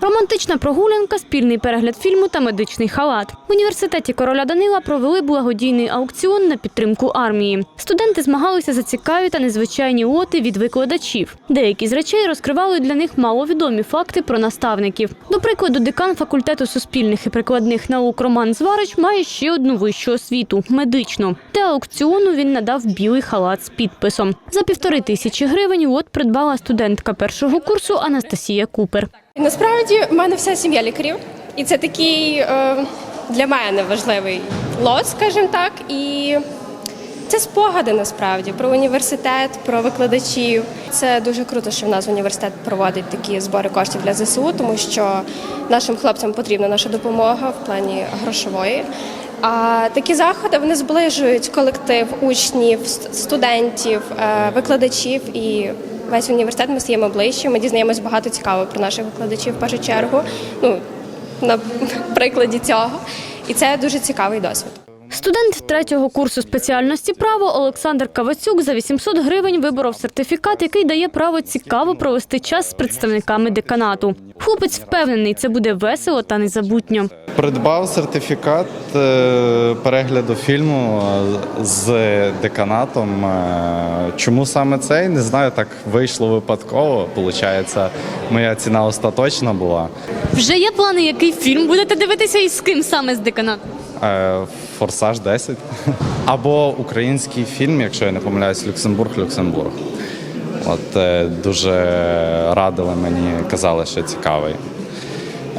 Романтична прогулянка, спільний перегляд фільму та медичний халат. В університеті короля Данила провели благодійний аукціон на підтримку армії. Студенти змагалися за цікаві та незвичайні лоти від викладачів. Деякі з речей розкривали для них маловідомі факти про наставників. До прикладу, декан факультету суспільних і прикладних наук Роман Зварич має ще одну вищу освіту медичну. Для аукціону він надав білий халат з підписом. За півтори тисячі гривень лот придбала студентка першого курсу Анастасія Купер. Насправді в мене вся сім'я лікарів, і це такий е, для мене важливий лот, скажімо так. І це спогади насправді про університет, про викладачів. Це дуже круто, що в нас університет проводить такі збори коштів для ЗСУ, тому що нашим хлопцям потрібна наша допомога в плані грошової. А такі заходи вони зближують колектив учнів, студентів, е, викладачів і весь університет ми стаємо ближче. Ми дізнаємось багато цікавого про наших викладачів в першу чергу. Ну на прикладі цього. І це дуже цікавий досвід. Студент третього курсу спеціальності право Олександр Кавацюк за 800 гривень виборов сертифікат, який дає право цікаво провести час з представниками деканату. Хлопець впевнений, це буде весело та незабутньо. Придбав сертифікат е, перегляду фільму е, з деканатом. Е, Чому саме цей? Не знаю, так вийшло випадково. Получається, моя ціна остаточна була. Вже є плани, який фільм будете дивитися і з ким саме з деканату? Е, Форсаж 10. Або український фільм, якщо я не помиляюсь, Люксембург, Люксембург. От е, дуже радили мені, казали, що цікавий.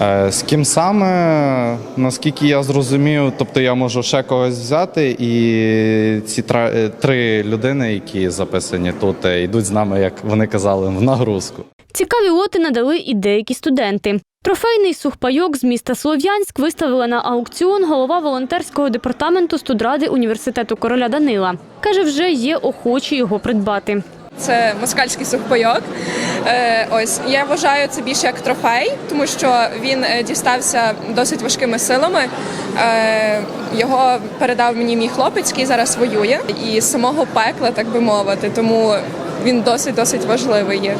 Е, З ким саме, наскільки я зрозумів, тобто я можу ще когось взяти, і ці три людини, які записані тут, йдуть з нами, як вони казали, в нагрузку. Цікаві лоти надали і деякі студенти. Трофейний сухпайок з міста Слов'янськ виставила на аукціон голова волонтерського департаменту студради університету короля Данила. Каже, вже є охочі його придбати. Це москальський сухпайок. Е, ось я вважаю це більше як трофей, тому що він е, дістався досить важкими силами. Е, його передав мені мій хлопець, який зараз воює, і з самого пекла, так би мовити, тому він досить досить важливий є.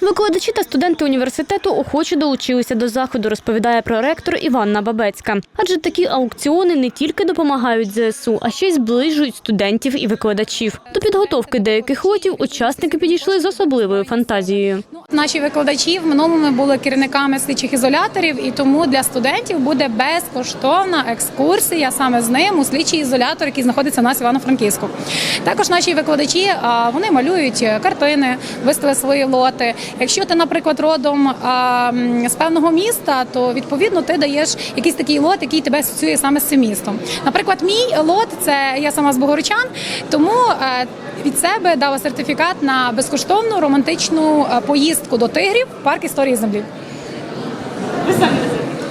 Викладачі та студенти університету охоче долучилися до заходу, розповідає проректор Іванна Бабецька. Адже такі аукціони не тільки допомагають ЗСУ, а ще й зближують студентів і викладачів. До підготовки деяких лотів учасники підійшли з особливою фантазією. Наші викладачі в минулому були керівниками слідчих ізоляторів, і тому для студентів буде безкоштовна екскурсія саме з ним у слідчий ізолятор, який знаходиться у нас в Івано-Франківську. Також наші викладачі вони малюють картини, виставили свої лоти. Якщо ти, наприклад, родом а, з певного міста, то відповідно ти даєш якийсь такий лот, який тебе асоціює саме з цим містом. Наприклад, мій лот це я сама з Богорочан, тому е, від себе дала сертифікат на безкоштовну романтичну е, поїздку до тигрів в парк історії землі.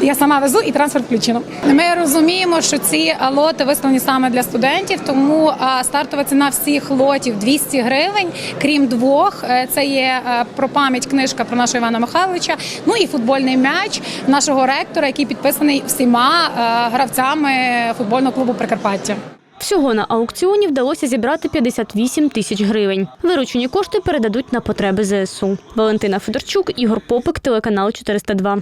Я сама везу і трансфер включено. Ми розуміємо, що ці лоти виставлені саме для студентів, тому стартова ціна всіх лотів 200 гривень, крім двох. Е, Це є е, про пам'ять книжка про нашого Івана Михайловича. Ну і футбольний м'яч нашого ректора, який підписаний всіма е, гравцями футбольного клубу Прикарпаття. Всього на аукціоні вдалося зібрати 58 тисяч гривень. Виручені кошти передадуть на потреби ЗСУ. Валентина Федорчук, Ігор Попик, телеканал 402.